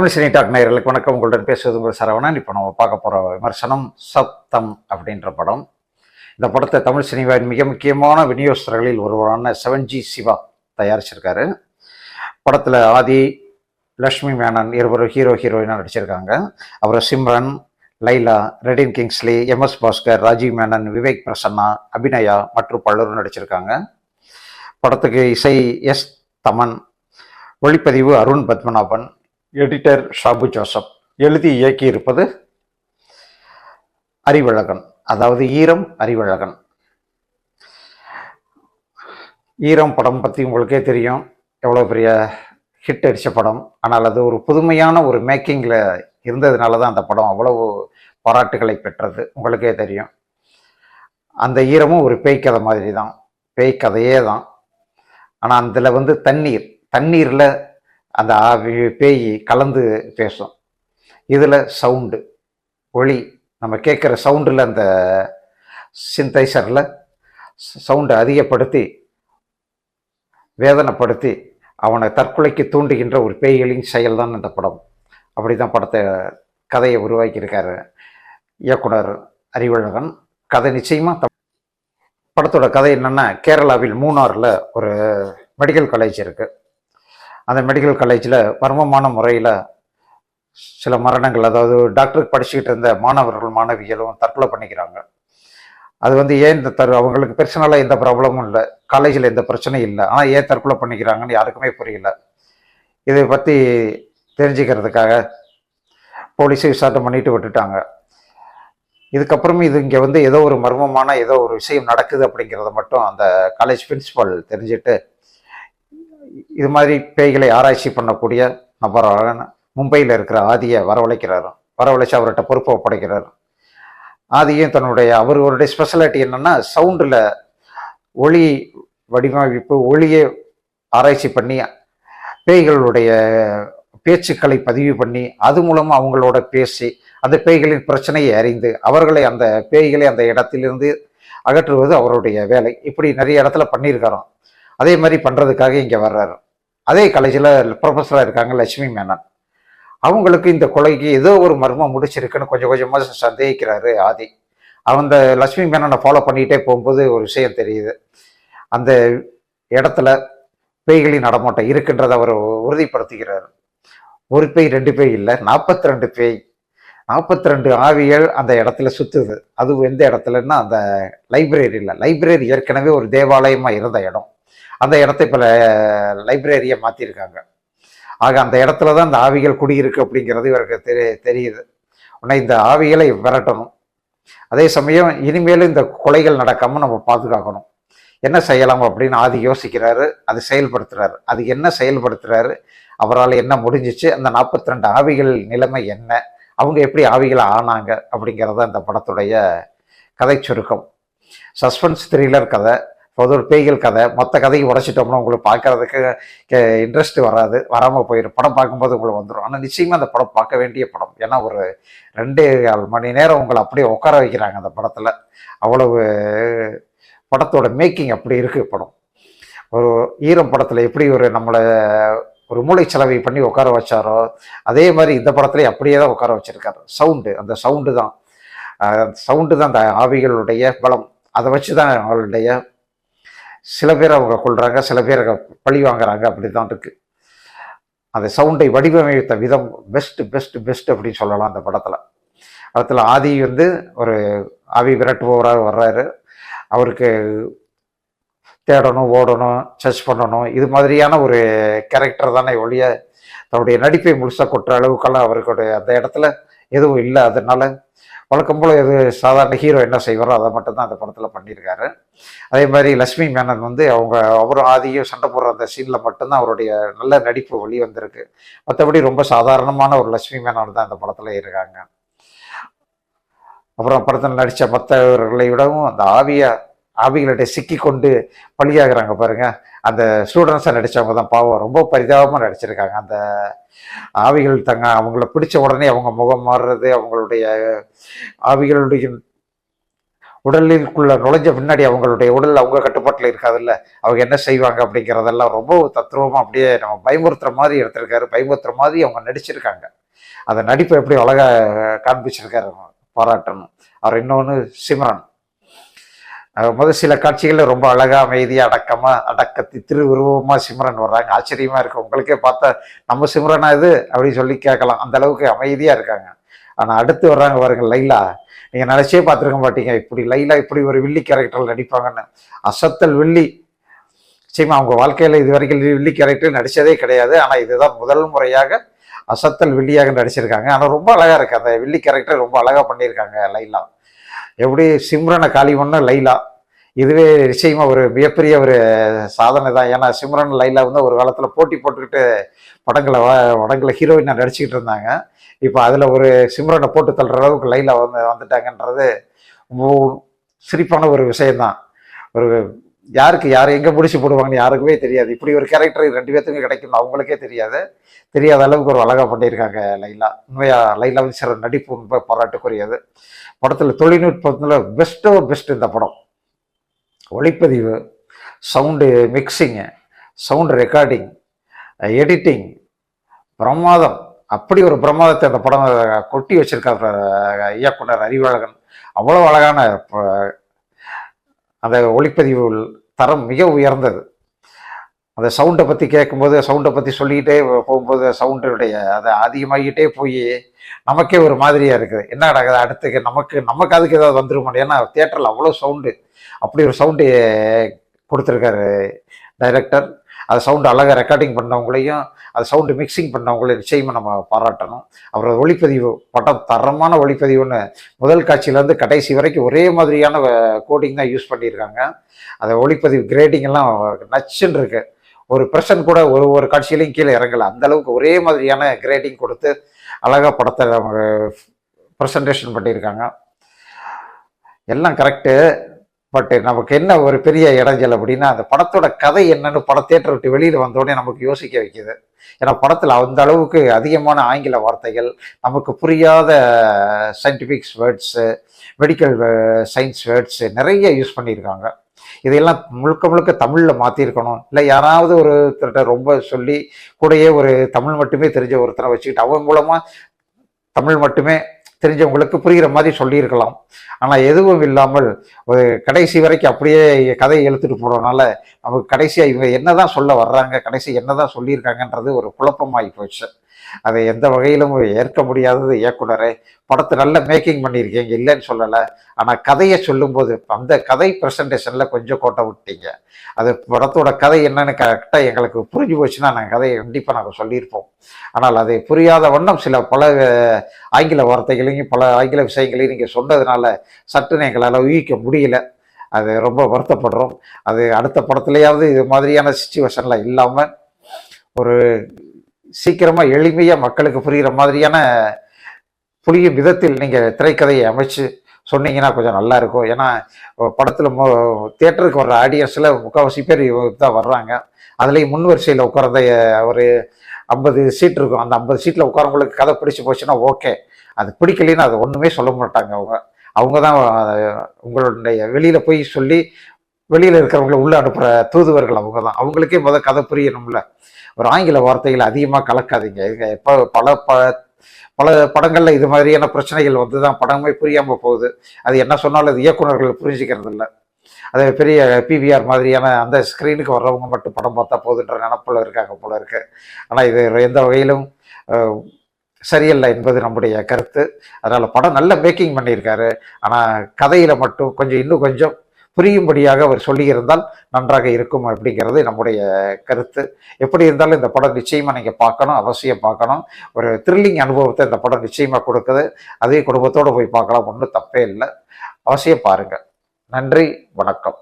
Tamil cine talk நேயர்களுக்கு வணக்கம். உங்களுடன் பேசுவது உங்கள் சரவணன். இப்போ நம்ம பார்க்க போகிற விமர்சனம் சப்தம் அப்படின்ற படம். இந்த படத்தை தமிழ் சினிமாவின் மிக முக்கியமான விநியோகஸ்தர்களில் ஒருவரான செவன் ஜி சிவா தயாரிச்சிருக்காரு. படத்தில் ஆதி லக்ஷ்மி மேனன் இருவரும் ஹீரோ ஹீரோயினாக நடிச்சிருக்காங்க. அப்புறம் Simran Laila Redin Kingsley M S Bhaskar Rajiv Menon Vivek Prasanna Abhinaya மற்றும் பலரும் நடிச்சிருக்காங்க. படத்துக்கு இசை எஸ் தமன் ஒளிப்பதிவு அருண் பத்மநாபன் எடிட்டர் ஷாபு ஜோசப். எழுதி இயக்கி இருப்பது அறிவழகன். அதாவது ஈரம் அறிவழகன். ஈரம் படம் பற்றி உங்களுக்கே தெரியும். எவ்வளோ பெரிய ஹிட் அடித்த படம். ஆனால் அது ஒரு புதுமையான ஒரு மேக்கிங்கில் இருந்ததுனால தான் அந்த படம் அவ்வளவு பாராட்டுகளை பெற்றது. உங்களுக்கே தெரியும். அந்த ஈரமும் ஒரு பேய் கதை மாதிரி தான். பேய் கதையே தான். ஆனால் அதில் வந்து தண்ணீர். தண்ணீரில் அந்த ஆவி பேய் கலந்து பேசும். இதில் சவுண்டு ஒளி நம்ம கேட்குற சவுண்டில் அந்த சிந்தைசரில் சவுண்டை அதிகப்படுத்தி வேதனைப்படுத்தி அவனை தற்கொலைக்கு தூண்டுகின்ற ஒரு பேய்களின் செயல் தான் இந்த படம். அப்படி தான் படத்தை கதையை உருவாக்கியிருக்காரு இயக்குனர் அறிவழகன். கதை நிச்சயமாக படத்தோட கதை என்னென்னா கேரளாவில் மூணாரில் ஒரு மெடிக்கல் காலேஜ் இருக்குது அந்த மெடிக்கல் காலேஜில் மர்மமான முறையில் சில மரணங்கள் அதாவது டாக்டருக்கு படிச்சுக்கிட்டு இருந்த மாணவர்கள் மாணவிகளும் தற்கொலை பண்ணிக்கிறாங்க. அது வந்து ஏன் இந்த தரு அவங்களுக்கு பெர்சனலாக எந்த ப்ராப்ளமும் இல்லை. காலேஜில் எந்த பிரச்சனையும் இல்லை. ஆனால் ஏன் தற்கொலை பண்ணிக்கிறாங்கன்னு யாருக்குமே புரியல. இதை பற்றி தெரிஞ்சுக்கிறதுக்காக போலீஸை விசாரணை பண்ணிட்டு விட்டுட்டாங்க. இதுக்கப்புறமே இது இங்கே வந்து ஏதோ ஒரு மர்மமான ஏதோ ஒரு விஷயம் நடக்குது அப்படிங்கிறத மட்டும் அந்த காலேஜ் பிரின்சிபால் தெரிஞ்சுட்டு இது மாதிரி பேய்களை ஆராய்ச்சி பண்ணக்கூடிய நபராக மும்பையில் இருக்கிற ஆதியை வரவழைக்கிறாரு. வரவழைச்சு அவர்கிட்ட பொறுப்பை ஒப்படைக்கிறார். ஆதியும் தன்னுடைய அவர்களுடைய ஸ்பெஷாலிட்டி என்னென்னா சவுண்டில் ஒளி வடிவமைப்பு ஒளியை ஆராய்ச்சி பண்ணி பேய்களுடைய பேச்சுக்களை பதிவு பண்ணி அது மூலமாக அவங்களோட பேசி அந்த பேய்களின் பிரச்சனையை அறிந்து அவர்களை அந்த பேய்களை அந்த இடத்திலிருந்து அகற்றுவது அவருடைய வேலை. இப்படி நிறைய இடத்துல பண்ணியிருக்காராம். அதே மாதிரி பண்ணுறதுக்காக இங்கே வர்றாரு. அதே காலேஜில் ப்ரொஃபஸராக இருக்காங்க லட்சுமி மேனன். அவங்களுக்கு இந்த கொலைக்கு ஏதோ ஒரு மர்மம் முடிச்சிருக்குன்னு கொஞ்சம் கொஞ்சமாக சந்தேகிக்கிறாரு ஆதி. அந்த லட்சுமி மேனனை ஃபாலோ பண்ணிகிட்டே போகும்போது ஒரு விஷயம் தெரியுது. அந்த இடத்துல பேய்களின் நடமாட்டம் இருக்குன்றதை அவர் உறுதிப்படுத்துகிறார். ஒரு பேய் ரெண்டு பேய் இல்லை நாற்பத்தி ரெண்டு பேய். நாற்பத்தி ரெண்டு ஆவிகள் அந்த இடத்துல சுற்றுது அது எந்த இடத்துலன்னா அந்த லைப்ரரியில் லைப்ரரி ஏற்கனவே ஒரு தேவாலயமாக இருந்த இடம். அந்த இடத்த இப்போ லைப்ரரியை மாற்றிருக்காங்க ஆக அந்த இடத்துல தான் இந்த ஆவிகள் குடியிருக்கு அப்படிங்கிறது இவருக்கு தெரிய தெரியுது. உடனே இந்த ஆவிகளை விரட்டணும். அதே சமயம் இனிமேலும் இந்த கொலைகள் நடக்காமல் நம்ம பாதுகாக்கணும். என்ன செய்யலாம் அப்படின்னு ஆதி யோசிக்கிறாரு அது செயல்படுத்துறாரு. அது என்ன செயல்படுத்துறாரு? அவரால் என்ன முடிஞ்சிச்சு? அந்த நாற்பத்தி ரெண்டு ஆவிகள் நிலைமை என்ன? அவங்க எப்படி ஆவிகளை ஆனாங்க அப்படிங்கிறத இந்த படத்துடைய கதை சுருக்கம். சஸ்பென்ஸ் த்ரில்லர் கதை. பொது ஒரு பேய்கள் கதை மொத்த கதையை உடைச்சிட்டோம்னா உங்களுக்கு பார்க்கறதுக்கு இன்ட்ரெஸ்ட் வராது. வராமல் போயிடும் படம் பார்க்கும்போது உங்களுக்கு வந்துடும் ஆனால் நிச்சயமாக அந்த படம் பார்க்க வேண்டிய படம். ஏன்னா ஒரு ரெண்டு கால் மணி நேரம் உங்களை அப்படியே உட்கார வைக்கிறாங்க அந்த படத்தில். அவ்வளவு படத்தோட மேக்கிங் அப்படி இருக்குது படம். ஒரு ஈரம் படத்தில் எப்படி ஒரு நம்மளை ஒரு மூளை செலவை பண்ணி உட்கார வச்சாரோ அதே மாதிரி இந்த படத்துலேயே அப்படியே தான் உட்கார வச்சிருக்காரு. சவுண்டு அந்த சவுண்டு தான். சவுண்டு தான் அந்த ஆவிகளுடைய பலம். அதை வச்சு தான் அவங்களுடைய சில பேர் அவங்க கொள்கிறாங்க சில பேர் பழி வாங்குறாங்க அப்படி தான் இருக்குது அந்த சவுண்டை வடிவமைத்த விதம் பெஸ்ட்டு பெஸ்ட்டு பெஸ்ட் அப்படின்னு சொல்லலாம் அந்த படத்தில். படத்தில் ஆதி வந்து ஒரு ஆவி விரட்டுபவராக வர்றாரு. அவருக்கு தேடணும் ஓடணும் சர்ச் பண்ணணும். இது மாதிரியான ஒரு கேரக்டர் தானே ஒழிய தன்னுடைய நடிப்பை முழுசாக கொட்டுற அளவுக்கெல்லாம் அவருடைய அந்த இடத்துல எதுவும் இல்லை அதனால வழக்கம் போல் எது சாதாரண ஹீரோ என்ன செய்வாரோ அதை மட்டும்தான் அந்த படத்தில் பண்ணியிருக்காரு. அதே மாதிரி லக்ஷ்மி மேனன் வந்து அவங்க அவரும் ஆதியும் சண்டை போடுற அந்த சீனில் மட்டும்தான் அவருடைய நல்ல நடிப்பு வழி வந்திருக்கு மற்றபடி ரொம்ப சாதாரணமான ஒரு லக்ஷ்மி மேனன் தான் அந்த படத்தில் இருக்காங்க. அப்புறம் படத்தில் நடித்த மற்றவர்களை விடவும் அந்த ஆவியை ஆவிகளிட்ட சிக்கி கொண்டு பழியாகிறாங்க பாருங்க. அந்த ஸ்டூடெண்ட்ஸை நடித்தவங்க தான் பாவம். ரொம்ப பரிதாபமாக நடிச்சிருக்காங்க. அந்த ஆவிகள் தங்க அவங்கள பிடிச்ச உடனே அவங்க முகம் மாறுறது அவங்களுடைய ஆவிகளுடைய உடலிற்குள்ள நுழைஞ்ச பின்னாடி அவங்களுடைய உடல் அவங்க கட்டுப்பாட்டில் இருக்காதுல்ல. அவங்க என்ன செய்வாங்க அப்படிங்கிறதெல்லாம் ரொம்ப தத்ரூபமாக அப்படியே நம்ம பயமுறுத்துற மாதிரி எடுத்திருக்காரு. பயமுறுத்துற மாதிரி அவங்க நடிச்சிருக்காங்க. அந்த நடிப்பை எப்படி அழகாக காண்பிச்சிருக்காரு பாராட்டணும். அவர் இன்னொன்று சிம்ரன். முதல் சில காட்சிகளில் ரொம்ப அழகாக அமைதியாக அடக்கமாக அடக்கத்தி திருவுருவமாக சிம்ரன் வர்றாங்க. ஆச்சரியமாக இருக்கும் உங்களுக்கே பார்த்தா நம்ம சிம்ரனா இது? அப்படின்னு சொல்லி கேட்கலாம். அந்த அளவுக்கு அமைதியாக இருக்காங்க. ஆனால் அடுத்து வர்றாங்க பாருங்க லைலா. நீங்கள் நினைச்சே பார்த்துருக்க மாட்டீங்க. இப்படி லைலா இப்படி ஒரு வில்லி கேரக்டரில் நடிப்பாங்கன்னு. அசத்தல் வில்லி. நிச்சயமா அவங்க வாழ்க்கையில் இது வரைக்கும் வில்லி கேரக்டர் நடித்ததே கிடையாது. ஆனால் இதுதான் முதல் முறையாக அசத்தல் வில்லியாக நடிச்சிருக்காங்க. ஆனால் ரொம்ப அழகாக இருக்குது அந்த வில்லி கேரக்டர் ரொம்ப அழகாக பண்ணியிருக்காங்க லைலா. எப்படி சிம்ரனை காலி பண்ண லைலா? இதுவே நிச்சயமா ஒரு மிகப்பெரிய ஒரு சாதனை தான். ஏன்னா சிம்ரன் லைலா வந்து ஒரு காலத்துல போட்டி போட்டுக்கிட்டு படங்களை படங்களை ஹீரோயினா நடிச்சுக்கிட்டு இருந்தாங்க. இப்போ அதுல ஒரு சிம்ரனை போட்டு தள்ளுற அளவுக்கு லைலா வந்து வந்துட்டாங்கன்றது சிரிப்பான ஒரு விஷயம்தான். ஒரு யாருக்கு யார் எங்கே முடிச்சு போடுவாங்கன்னு யாருக்குமே தெரியாது. இப்படி ஒரு கேரக்டர் ரெண்டு பேர்த்துக்கும் கிடைக்கும் அவங்களுக்கே தெரியாது. தெரியாத அளவுக்கு ஒரு அழகாக பண்ணியிருக்காங்க லைலா. உண்மையாக லைலா வந்து சிற நடிப்பு ரொம்ப பாராட்டுக்குரியது. படத்தில் தொழில்நுட்பத்தில் பெஸ்ட்டோ பெஸ்ட் இந்த படம். ஒளிப்பதிவு sound mixing sound recording editing பிரமாதம். அப்படி ஒரு பிரமாதத்தை அந்த படம் கொட்டி வச்சிருக்கார் இயக்குனர் அறிவழகன் அவ்வளோ அழகான அந்த ஒளிப்பதிவு தரம் மிக உயர்ந்தது. அந்த சவுண்டை பற்றி கேட்கும்போது சவுண்டை பற்றி சொல்லிக்கிட்டே போகும்போது சவுண்டுடைய அதை அதிகமாகிட்டே போய் நமக்கே ஒரு மாதிரியாக இருக்குது. என்ன நடக்குது அடுத்துக்கு நமக்கு நமக்கு அதுக்கு ஏதாவது வந்துருமோ ஏன்னா தேட்டரில் அவ்வளோ சவுண்டு அப்படி ஒரு சவுண்டு கொடுத்துருக்காரு டைரக்டர் அது சவுண்டு அழகாக ரெக்கார்டிங் பண்ணவங்களையும் அது சவுண்டு மிக்சிங் பண்ணவங்களையும் நிச்சயமாக நம்ம பாராட்டணும். அப்புறம் ஒளிப்பதிவு படம் தரமான ஒளிப்பதிவுன்னு முதல் காட்சியிலேருந்து கடைசி வரைக்கும் ஒரே மாதிரியான கோடிங் தான் யூஸ் பண்ணியிருக்காங்க. அந்த ஒளிப்பதிவு கிரேடிங் எல்லாம் நச்சுன்னு இருக்கு. ஒரு பிரசன் கூட ஒரு ஒரு காட்சியிலையும் கீழே இறங்கலை. அந்த அளவுக்கு ஒரே மாதிரியான கிரேடிங் கொடுத்து அழகாக படத்தை அவங்க ப்ரெசன்டேஷன் பண்ணியிருக்காங்க. எல்லாம் கரெக்டு பட் நமக்கு என்ன ஒரு பெரிய இடைஞ்சல் அப்படின்னா அந்த படத்தோட கதை என்னன்னு பட விட்டு வெளியில் வந்தோடனே நமக்கு யோசிக்க வைக்குது. ஏன்னா படத்தில் அந்த அளவுக்கு அதிகமான ஆங்கில வார்த்தைகள் நமக்கு புரியாத scientifics words medical science words நிறைய யூஸ் பண்ணியிருக்காங்க. இதையெல்லாம் முழுக்க முழுக்க தமிழில் மாற்றிருக்கணும் இல்லை யாராவது ஒருத்தர்கிட்ட ரொம்ப சொல்லி கூடயே ஒரு தமிழ் மட்டுமே தெரிஞ்ச ஒருத்தரை வச்சுக்கிட்டு அவன் மூலமாக தமிழ் மட்டுமே தெரிஞ்சவங்களுக்கு புரிகிற மாதிரி சொல்லியிருக்கலாம். ஆனால் எதுவும் இல்லாமல் ஒரு கடைசி வரைக்கும் அப்படியே கதையை எழுத்துட்டு போகிறனால நமக்கு கடைசியாக இவங்க என்னதான் சொல்ல வர்றாங்க கடைசி என்னதான் சொல்லியிருக்காங்கன்றது ஒரு குழப்பமாகி போச்சு. அதை எந்த வகையிலும் ஏற்க முடியாதது இயக்குனரே. படத்தை நல்ல மேக்கிங் பண்ணியிருக்கீங்க இல்லைன்னு சொல்லலை. ஆனால் கதையை சொல்லும்போது அந்த கதை ப்ரெசன்டேஷனில் கொஞ்சம் கோட்டை விட்டீங்க. அது படத்தோட கதை என்னன்னு கரெக்டாக எங்களுக்கு புரிஞ்சு போச்சுன்னா நாங்கள் கதையை கண்டிப்பாக நாங்கள் சொல்லியிருப்போம். ஆனால் அதை புரியாத வண்ணம் சில பல ஆங்கில வார்த்தைகளையும் பல ஆங்கில விஷயங்களையும் நீங்கள் சொன்னதுனால சட்டுன்னு எங்களால் ஊகிக்க முடியல. அது ரொம்ப வருத்தப்படுறோம். அது அடுத்த படத்துலையாவது இது மாதிரியான சுச்சுவேஷனில் இல்லாமல் ஒரு சீக்கிரமாக எளிமையாக மக்களுக்கு புரிகிற மாதிரியான புரியும் விதத்தில் நீங்கள் திரைக்கதையை அமைச்சு சொன்னீங்கன்னா கொஞ்சம் நல்லா இருக்கும். ஏன்னா படத்தில் தேட்டருக்கு வர்ற ஆடியன்ஸில் முக்கால்வாசி பேர் தான் வர்றாங்க. அதுலேயும் முன் வரிசையில் உட்கார்ந்த ஒரு ஐம்பது சீட் இருக்கும். அந்த ஐம்பது சீட்டில் உட்காரவங்களுக்கு கதை பிடிச்சி போச்சுன்னா ஓகே அது பிடிக்கலைன்னு அது ஒன்றுமே சொல்ல மாட்டாங்க அவங்க. அவங்க தான் உங்களுடைய வெளியில் போய் சொல்லி வெளியில் இருக்கிறவங்கள உள்ளே அனுப்புகிற தூதுவர்கள் அவங்க தான் அவங்களுக்கே முதல் கதை புரியணும்ல. ஒரு ஆங்கில வார்த்தைகளை அதிகமாக கலக்காதீங்க. இங்க இப்போ பல ப பல படங்களில் இது மாதிரியான பிரச்சனைகள் வந்து தான் படமே புரியாமல் போகுது. அது என்ன சொன்னாலும் அது இயக்குனர்கள் புரிஞ்சுக்கிறது இல்லை அது பெரிய பிவிஆர் மாதிரியான அந்த ஸ்க்ரீனுக்கு வர்றவங்க மட்டும் படம் பார்த்தா போதுன்ற நினப்பில் இருக்காங்க போல இருக்கு. ஆனால் இது எந்த வகையிலும் சரியல்ல என்பது நம்முடைய கருத்து. அதனால் படம் நல்ல மேக்கிங் பண்ணியிருக்காரு. ஆனால் கதையில் மட்டும் கொஞ்சம் இன்னும் கொஞ்சம் புரியும்படியாக அவர் சொல்லியிருந்தால் நன்றாக இருக்கும் அப்படிங்கிறது நம்முடைய கருத்து. எப்படி இருந்தாலும் இந்த படம் நிச்சயமாக நீங்கள் பார்க்கணும் அவசியம் பார்க்கணும். ஒரு த்ரில்லிங் அனுபவத்தை இந்த படம் நிச்சயமாக கொடுக்குது. அதே குடும்பத்தோடு போய் பார்க்கலாம் ஒன்றும் தப்பே இல்லை. அவசியம் பாருங்கள் நன்றி வணக்கம்.